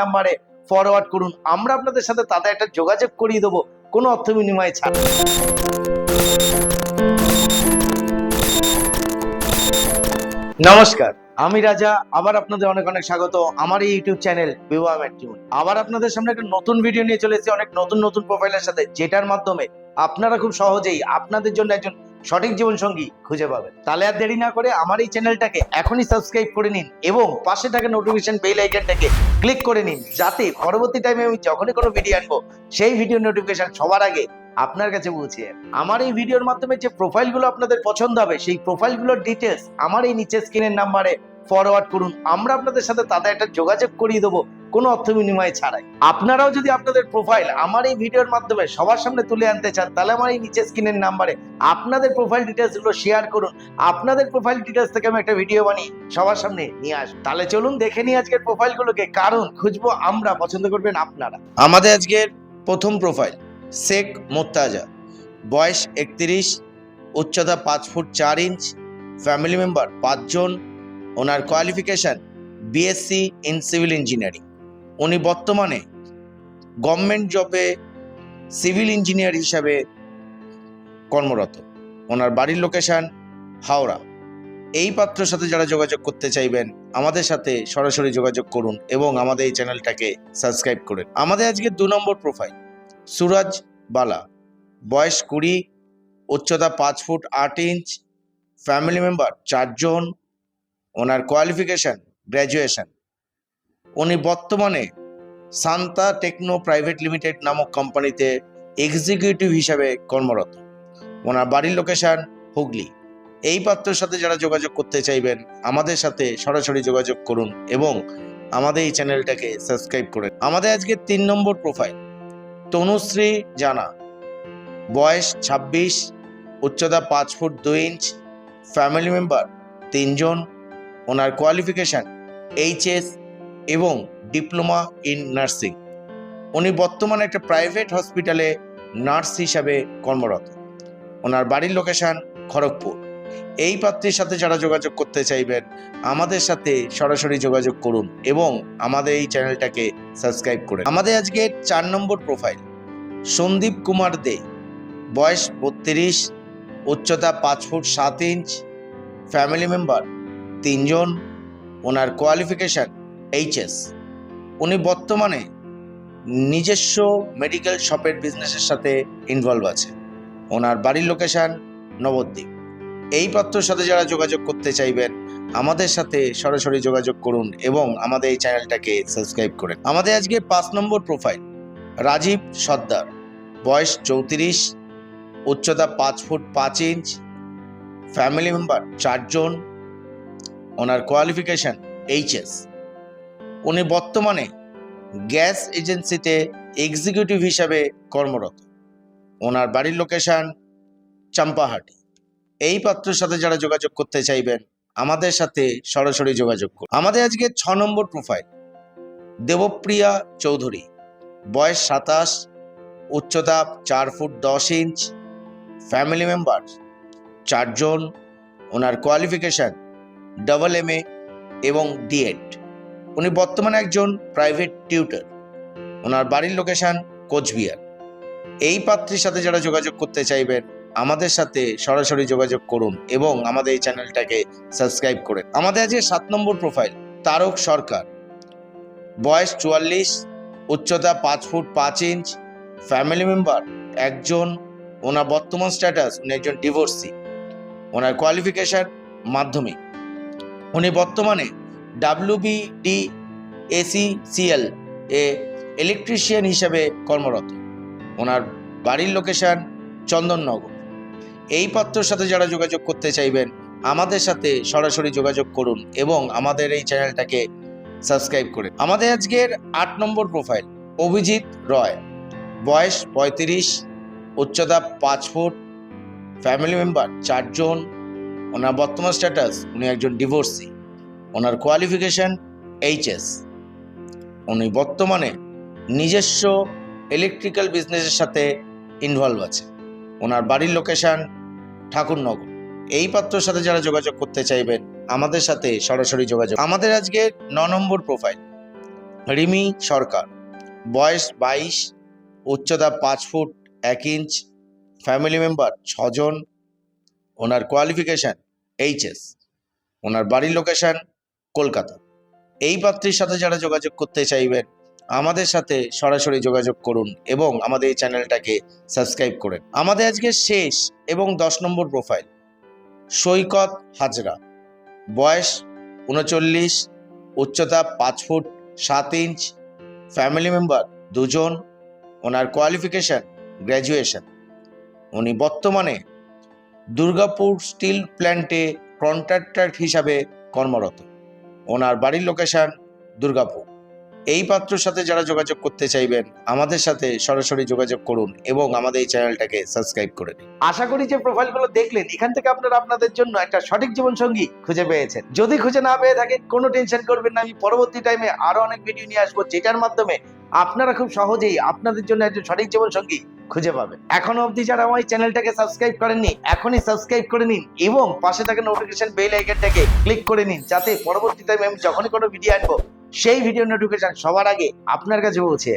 নাম্বারে ফরওয়ার্ড করুন। আমরা আপনাদের সাথে তাতে একটা যোগাযোগ করিয়ে দেবো। কোনো অর্থ বিনিময়ে ছাড়। নমস্কার, আমি রাজা। আবার আপনাদের অনেক অনেক স্বাগত। আমার এই ইউটিউব চ্যানেল বিবাহ ম্যাট্রিমন আবার আপনাদের সামনে একটা নতুন ভিডিও নিয়ে চলে অনেক নতুন নতুন প্রোফাইলের সাথে, যেটার মাধ্যমে আপনারা খুব সহজেই আপনাদের জন্য একজন সঠিক জীবন সঙ্গী খুঁজে পাবেন। তাহলে আর দেরি না করে আমার এই চ্যানেলটাকে এখনই সাবস্ক্রাইব করে নিন এবং পাশে থাকা নোটিফিকেশন বেল আইকনটাকে ক্লিক করে নিন যাতে পরবর্তী টাইমে আমি যখনই কোনো ভিডিও আনব, সেই ভিডিও নোটিফিকেশন সবার আগে আপনার কাছে পৌঁছে। আমার এই ভিডিওর মাধ্যমে যে প্রোফাইলগুলো আপনাদের পছন্দ হবে, সেই প্রোফাইলগুলোর ডিটেলস আমার এই নিচে স্ক্রিনের নাম্বারে ফরওয়ার্ড করুন। আমরা আপনাদের সাথে তাতে একটা যোগাযোগ করিয়ে দেবো। কোনো অর্থ বিনিময় ছাড়াই। আপনারাও যদি আপনাদের প্রোফাইল আমার এই ভিডিওর মাধ্যমে সবার সামনে তুলে আনতে চান, তাহলে আমার এই নিচে স্ক্রিনের নাম্বারে আপনাদের প্রোফাইল ডিটেলসগুলো শেয়ার করুন। আপনাদের প্রোফাইল ডিটেলস থেকে আমি একটা ভিডিও বানিয়ে সবার সামনে নিয়ে আসব। তাহলে চলুন দেখে নিই আজকের প্রোফাইলগুলোকে কারণ খুঁজবো আমরা, পছন্দ করবেন আপনারা। আমাদের আজকের প্রথম প্রোফাইল শেখ মোত্তাজা বয়স একত্রিশ, উচ্চতা পাঁচ ফুট চার ইঞ্চ ফ্যামিলি মেম্বার পাঁচজন। ওনার qualification BSc in civil engineering উনি বর্তমানে গভর্নমেন্ট জবে সিভিল ইঞ্জিনিয়ার হিসাবে কর্মরত। ওনার বাড়ির লোকেশান হাওড়া। এই পাত্রের সাথে যারা যোগাযোগ করতে চাইবেন, আমাদের সাথে সরাসরি যোগাযোগ করুন এবং আমাদের এই চ্যানেলটাকে সাবস্ক্রাইব করুন। আমাদের আজকে দু নম্বর প্রোফাইল সুরজ বালা। বয়স কুড়ি, উচ্চতা পাঁচ ফুট আট ইঞ্চ ফ্যামিলি মেম্বার চারজন। ওনার কোয়ালিফিকেশন গ্র্যাজুয়েশন উনি বর্তমানে সান্তা টেকনো প্রাইভেট লিমিটেড নামক কোম্পানিতে এক্সিকিউটিভ হিসাবে কর্মরত। ওনার বাড়ির লোকেশন হুগলি। এই পাত্রের সাথে যারা যোগাযোগ করতে চাইবেন, আমাদের সাথে সরাসরি যোগাযোগ করুন এবং আমাদের এই চ্যানেলটাকে সাবস্ক্রাইব করুন আমাদের আজকে তিন নম্বর প্রোফাইল তনুশ্রী জানা। বয়স ছাব্বিশ, উচ্চতা পাঁচ ফুট দুই ইঞ্চ ফ্যামিলি মেম্বার তিনজন। ওনার কোয়ালিফিকেশন এইচএস এবং ডিপ্লোমা ইন নার্সিং। উনি বর্তমানে একটা প্রাইভেট হসপিটালে নার্স হিসাবে কর্মরত। ওনার বাড়ির লোকেশন খড়গপুর। এই পাত্রীর সাথে যারা যোগাযোগ করতে চাইবেন, আমাদের সাথে সরাসরি যোগাযোগ করুন এবং আমাদের এই চ্যানেলটাকে সাবস্ক্রাইব করুন আমাদের আজকে চার নম্বর প্রোফাইল, সন্দীপ কুমার দে। বয়স বত্রিশ, উচ্চতা পাঁচ ফুট সাত ইঞ্চ, ফ্যামিলি মেম্বার তিনজন। ওনার কোয়ালিফিকেশন এইচএস উনি বর্তমানে নিজস্ব মেডিকেল শপের বিজনেসের সাথে ইনভলভ আছে ওনার বাড়ির লোকেশান নবদ্বীপ। এই পাত্রর সাথে যারা যোগাযোগ করতে চাইবেন, আমাদের সাথে সরাসরি যোগাযোগ করুন এবং আমাদের এই চ্যানেলটাকে সাবস্ক্রাইব করুন আমাদের আজকে পাঁচ নম্বর প্রোফাইল রাজীব সর্দার। বয়স চৌত্রিশ, উচ্চতা পাঁচ ফুট পাঁচ ইঞ্চ ফ্যামিলি মেম্বার চারজন। ওনার কোয়ালিফিকেশন এইচএস উনি বর্তমানে গ্যাস এজেন্সিতে এক্সিকিউটিভ হিসাবে কর্মরত। ওনার বাড়ির লোকেশন চাম্পাহাটি। এই পাত্রের সাথে যারা যোগাযোগ করতে চাইবেন, আমাদের সাথে সরাসরি যোগাযোগ করুন। আমাদের আজকে ছ নম্বর প্রোফাইল দেবপ্রিয়া চৌধুরী। বয়স সাতাশ উচ্চতা চার ফুট দশ ইঞ্চ ফ্যামিলি মেম্বার চারজন, ওনার কোয়ালিফিকেশন ডবল এম এবং ডিএড উনি বর্তমানে একজন প্রাইভেট টিউটর ওনার বাড়ির লোকেশন কোচবিহার। এই পাত্রীর সাথে যারা যোগাযোগ করতে চাইবেন, আমাদের সাথে সরাসরি যোগাযোগ করুন এবং আমাদের এই চ্যানেলটাকে সাবস্ক্রাইব করুন আমাদের আজকে সাত নম্বর প্রোফাইল তারক সরকার। বয়স চুয়াল্লিশ, উচ্চতা পাঁচ ফুট পাঁচ ইঞ্চ ফ্যামিলি মেম্বার একজন, ওনার বর্তমান স্ট্যাটাস উনি একজন ডিভোর্সি ওনার কোয়ালিফিকেশান মাধ্যমিক। উনি বর্তমানে ডাব্লিউবিডি এসিসিএল এ ইলেকট্রিশিয়ান হিসেবে কর্মরত। ওনার বাড়ির লোকেশন চন্দননগর। এই পাত্রর সাথে যারা যোগাযোগ করতে চাইবেন, আমাদের সাথে সরাসরি যোগাযোগ করুন এবং আমাদের এই চ্যানেলটাকে সাবস্ক্রাইব করে। আমাদের আজকের আট নম্বর প্রোফাইল অভিজিৎ রয়। বয়স পঁয়ত্রিশ, উচ্চতা পাঁচ ফুট ফ্যামিলি মেম্বার চারজন। ওনার বর্তমান স্ট্যাটাস উনি একজন ডিভোর্সি ওনার কোয়ালিফিকেশন এইচএস উনি বর্তমানে নিজস্ব ইলেকট্রিক্যাল বিজনেসের সাথে ইনভলভ আছে ওনার বাড়ির লোকেশান ঠাকুরনগর। এই পাত্রর সাথে যারা যোগাযোগ করতে চাইবেন, আমাদের সাথে সরাসরি যোগাযোগ আমাদের আজকে ন নম্বর প্রোফাইল রিমি সরকার। বয়স বাইশ, উচ্চতা পাঁচ ফুট এক ইঞ্চ ফ্যামিলি মেম্বার ছজন। ওনার কোয়ালিফিকেশান এইচএস ওনার বাড়ির লোকেশন কলকাতা। এই পাত্রীর সাথে যারা যোগাযোগ করতে চাইবেন, আমাদের সাথে সরাসরি যোগাযোগ করুন এবং আমাদের এই চ্যানেলটাকে সাবস্ক্রাইব করুন। আমাদের আজকে শেষ এবং দশ নম্বর প্রোফাইল সৈকত হাজরা। বয়স উনচল্লিশ, উচ্চতা পাঁচ ফুট সাত ইঞ্চ ফ্যামিলি মেম্বার দুজন, ওনার কোয়ালিফিকেশন গ্র্যাজুয়েশন উনি বর্তমানে দুর্গাপুর স্টিল প্ল্যান্টে কন্ট্রাক্টর হিসাবে কর্মরত। ওনার বাড়ির লোকেশন দুর্গাপুর। এই পাত্রর সাথে যারা যোগাযোগ করতে চাইবেন, আমাদের সাথে সরাসরি যোগাযোগ করুন এবং আমাদের এই চ্যানেলটাকে সাবস্ক্রাইব করে দিন। আশা করি যে প্রোফাইলগুলো দেখলেন, এখান থেকে আপনারা আপনাদের জন্য একটা সঠিক জীবন সঙ্গী খুঁজে পেয়েছেন। যদি খুঁজে না পেয়ে থাকেন, কোনো টেনশন করবেন না, আমি পরবর্তী টাইমে আরও অনেক ভিডিও নিয়ে আসব, যেটার মাধ্যমে আপনারা খুব সহজেই আপনাদের জন্য একজন সঠিক জীবন সঙ্গী খুঁজে পাবে এখনও অবধি যারা আমার চ্যানেলটাকে সাবস্ক্রাইব করেননি, এখনই সাবস্ক্রাইব করে নিন এবং পাশে থাকা নোটিফিকেশন বেল আইকনটাকে ক্লিক করে নিন যাতে পরবর্তীতে আমি যখনই কোনো ভিডিও আনব, সেই ভিডিও নোটিফিকেশন সবার আগে আপনার কাছে পৌঁছে